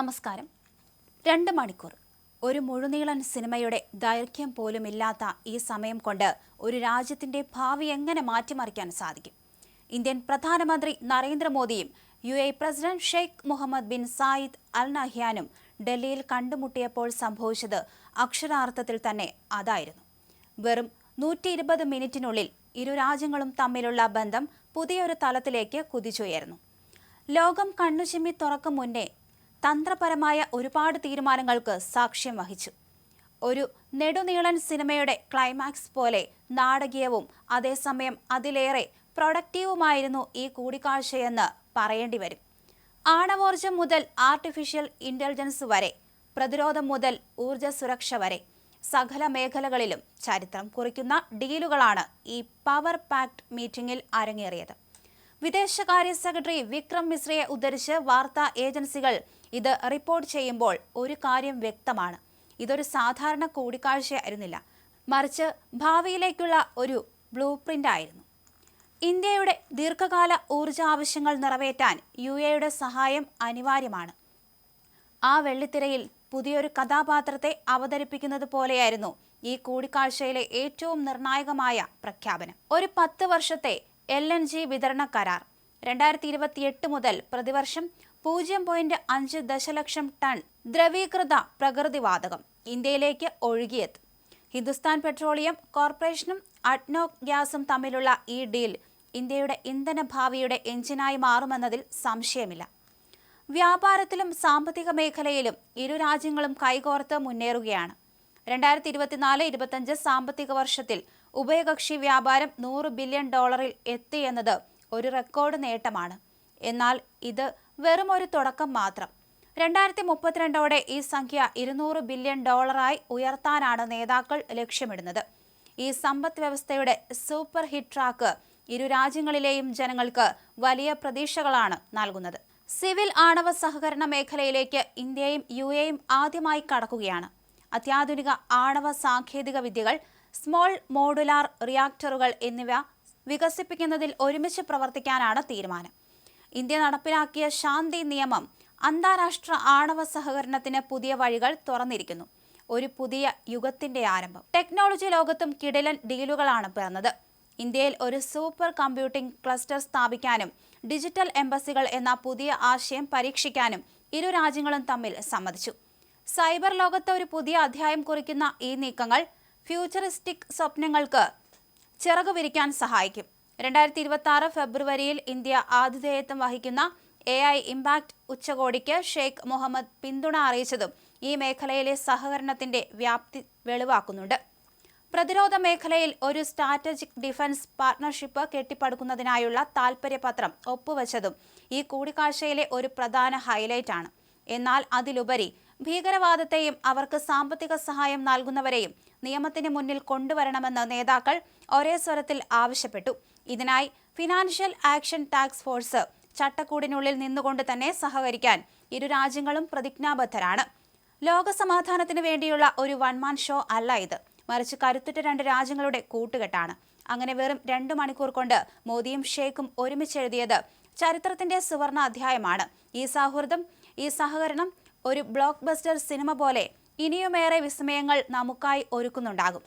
നമസ്കാരം. രണ്ട് മണിക്കൂർ. ഒരു മുഴുനീളൻ സിനിമയുടെ ദൈർഘ്യം പോലും ഇല്ലാത്ത ഈ സമയം കൊണ്ട് ഒരു രാജ്യത്തിന്റെ ഭാവി എങ്ങനെ മാറ്റിമറിക്കാൻ സാധിക്കും? ഇന്ത്യൻ പ്രധാനമന്ത്രി നരേന്ദ്രമോദിയും U A president Sheikh Mohammed bin Zayed Al നഹ്യാനും ഡൽഹിയിൽ കണ്ടുമുട്ടിയപ്പോൾ സംഭവിച്ചത് അക്ഷരാർത്ഥത്തിൽ തന്നെ അതായിരുന്നു. വെറും നൂറ്റി ഇരുപത് മിനിറ്റിനുള്ളിൽ ഇരു രാജ്യങ്ങളും തമ്മിലുള്ള ബന്ധം പുതിയൊരു തലത്തിലേക്ക് കുതിച്ചുയർന്നു ലോകം കണ്ണുചിമ്മി തുറക്കും മുന്നേ തന്ത്രപരമായ ഒരുപാട് തീരുമാനങ്ങൾക്ക് സാക്ഷ്യം വഹിച്ചു. ഒരു നെടുനീളൻ സിനിമയുടെ ക്ലൈമാക്സ് പോലെ നാടകീയവും അതേസമയം അതിലേറെ പ്രൊഡക്റ്റീവുമായിരുന്നു ഈ കൂടിക്കാഴ്ചയെന്ന് പറയേണ്ടി വരും. ആണവോർജം മുതൽ ആർട്ടിഫിഷ്യൽ ഇന്റലിജൻസ് വരെ പ്രതിരോധം മുതൽ ഊർജ സുരക്ഷ വരെ സകല മേഖലകളിലും ചരിത്രം കുറിക്കുന്ന ഡീലുകളാണ് ഈ പവർ പാക്ട് മീറ്റിംഗിൽ അരങ്ങേറിയത്. വിദേശകാര്യ സെക്രട്ടറി വിക്രം മിശ്രയെ ഉദ്ധരിച്ച് വാർത്താ ഏജൻസികൾ ഇത് റിപ്പോർട്ട് ചെയ്യുമ്പോൾ ഒരു കാര്യം വ്യക്തമാണ്. ഇതൊരു സാധാരണ കൂടിക്കാഴ്ചയായിരുന്നില്ല. മറിച്ച് ഭാവിയിലേക്കുള്ള ഒരു ബ്ലൂ പ്രിന്റ് ആയിരുന്നു ഇന്ത്യയുടെ ദീർഘകാല ഊർജ ആവശ്യങ്ങൾ നിറവേറ്റാൻ യു എയുടെ സഹായം അനിവാര്യമാണ്. ആ വെള്ളിത്തിരയിൽ പുതിയൊരു കഥാപാത്രത്തെ അവതരിപ്പിക്കുന്നത് പോലെയായിരുന്നു ഈ കൂടിക്കാഴ്ചയിലെ ഏറ്റവും നിർണായകമായ പ്രഖ്യാപനം. ഒരു പത്ത് വർഷത്തെ എൽ എൻ ജി വിതരണ കരാർ. രണ്ടായിരത്തി ഇരുപത്തിയെട്ട് മുതൽ പ്രതിവർഷം പൂജ്യം പോയിന്റ് അഞ്ച് ദശലക്ഷം ടൺ ദ്രവീകൃത പ്രകൃതിവാതകം ഇന്ത്യയിലേക്ക് ഒഴുകിയെത്തും ഹിന്ദുസ്ഥാൻ പെട്രോളിയം കോർപ്പറേഷനും അഡ്നോക് ഗ്യാസും തമ്മിലുള്ള ഈ ഡീൽ ഇന്ത്യയുടെ ഇന്ധന ഭാവിയുടെ എഞ്ചിനായി മാറുമെന്നതിൽ സംശയമില്ല. വ്യാപാരത്തിലും സാമ്പത്തിക മേഖലയിലും ഇരു രാജ്യങ്ങളും കൈകോർത്ത് മുന്നേറുകയാണ്. രണ്ടായിരത്തി ഇരുപത്തിനാല് ഇരുപത്തഞ്ച് സാമ്പത്തിക വർഷത്തിൽ ഉഭയകക്ഷി വ്യാപാരം നൂറ് ബില്യൺ ഡോളറിൽ എത്തിയെന്നത് ഒരു റെക്കോർഡ് നേട്ടമാണ്. എന്നാൽ ഇത് വെറും ഒരു തുടക്കം മാത്രം. രണ്ടായിരത്തി മുപ്പത്തിരണ്ടോടെ ഈ സംഖ്യ ഇരുന്നൂറ് ബില്യൺ ഡോളറായി ഉയർത്താനാണ് നേതാക്കൾ ലക്ഷ്യമിടുന്നത്. ഈ സമ്പദ് വ്യവസ്ഥയുടെ സൂപ്പർ ഹിറ്റ് ട്രാക്ക് ഇരു രാജ്യങ്ങളിലെയും ജനങ്ങൾക്ക് വലിയ പ്രതീക്ഷകളാണ് നൽകുന്നത്. സിവിൽ ആണവ സഹകരണ മേഖലയിലേക്ക് ഇന്ത്യയും യു എയും ആദ്യമായി കടക്കുകയാണ്. അത്യാധുനിക ആണവ സാങ്കേതിക വിദ്യകൾ സ്മോൾ മോഡുലാർ റിയാക്ടറുകൾ എന്നിവ വികസിപ്പിക്കുന്നതിൽ ഒരുമിച്ച് പ്രവർത്തിക്കാനാണ് തീരുമാനം. ഇന്ത്യ നടപ്പിലാക്കിയ ശാന്തി നിയമം അന്താരാഷ്ട്ര ആണവ സഹകരണത്തിന് പുതിയ വഴികൾ തുറന്നിരിക്കുന്നു. ഒരു പുതിയ യുഗത്തിന്റെ ആരംഭം. ടെക്നോളജി ലോകത്തും കിടിലൻ ഡീലുകളാണ് പിറന്നത്. ഇന്ത്യയിൽ ഒരു സൂപ്പർ കമ്പ്യൂട്ടിംഗ് ക്ലസ്റ്റർ സ്ഥാപിക്കാനും ഡിജിറ്റൽ എംബസികൾ എന്ന പുതിയ ആശയം പരീക്ഷിക്കാനും ഇരു രാജ്യങ്ങളും തമ്മിൽ സമ്മതിച്ചു. സൈബർ ലോകത്ത് ഒരു പുതിയ അധ്യായം കുറിക്കുന്ന ഈ നീക്കങ്ങൾ ഫ്യൂച്ചറിസ്റ്റിക് സ്വപ്നങ്ങൾക്ക് ചിറകു വിരിക്കാൻ സഹായിക്കും. രണ്ടായിരത്തി ഇരുപത്തി ആറ് ഫെബ്രുവരിയിൽ ഇന്ത്യ ആതിഥേയത്വം വഹിക്കുന്ന എ ഐ ഇമ്പാക്ട് ഉച്ചകോടിക്ക് ഷെയ്ഖ് മുഹമ്മദ് പിന്തുണ അറിയിച്ചതും ഈ മേഖലയിലെ സഹകരണത്തിന്റെ വ്യാപ്തി വെളിവാക്കുന്നുണ്ട്. പ്രതിരോധ മേഖലയിൽ ഒരു സ്ട്രാറ്റജിക് ഡിഫൻസ് പാർട്ണർഷിപ്പ് കെട്ടിപ്പടുക്കുന്നതിനായുള്ള താൽപര്യപത്രം ഒപ്പുവച്ചതും ഈ കൂടിക്കാഴ്ചയിലെ ഒരു പ്രധാന ഹൈലൈറ്റാണ്. എന്നാൽ അതിലുപരി ഭീകരവാദത്തെയും അവർക്ക് സാമ്പത്തിക സഹായം നൽകുന്നവരെയും നിയമത്തിന് മുന്നിൽ കൊണ്ടുവരണമെന്ന് നേതാക്കൾ ഒരേ സ്വരത്തിൽ ആവശ്യപ്പെട്ടു. ഇതിനായി ഫിനാൻഷ്യൽ ആക്ഷൻ ടാക്സ് ഫോഴ്സ് ചട്ടക്കൂടിനുള്ളിൽ നിന്നുകൊണ്ട് തന്നെ സഹകരിക്കാൻ ഇരു രാജ്യങ്ങളും പ്രതിജ്ഞാബദ്ധരാണ്. ലോക സമാധാനത്തിന് വേണ്ടിയുള്ള ഒരു വൺമാൻ ഷോ അല്ല ഇത്. മറിച്ച് കരുത്തുറ്റ രണ്ട് രാജ്യങ്ങളുടെ കൂട്ടുകെട്ടാണ്. അങ്ങനെ വെറും രണ്ടു മണിക്കൂർ കൊണ്ട് മോദിയും ഷെയ്ഖും ഒരുമിച്ചെഴുതിയത് ചരിത്രത്തിന്റെ സുവർണ അധ്യായമാണ്. ഈ സൗഹൃദം ഈ സഹകരണം ഒരു ബ്ലോക്ക് ബസ്റ്റർ സിനിമ പോലെ ഇനിയുമേറെ വിസ്മയങ്ങൾ നമുക്കായി ഒരുക്കുന്നുണ്ടാകും.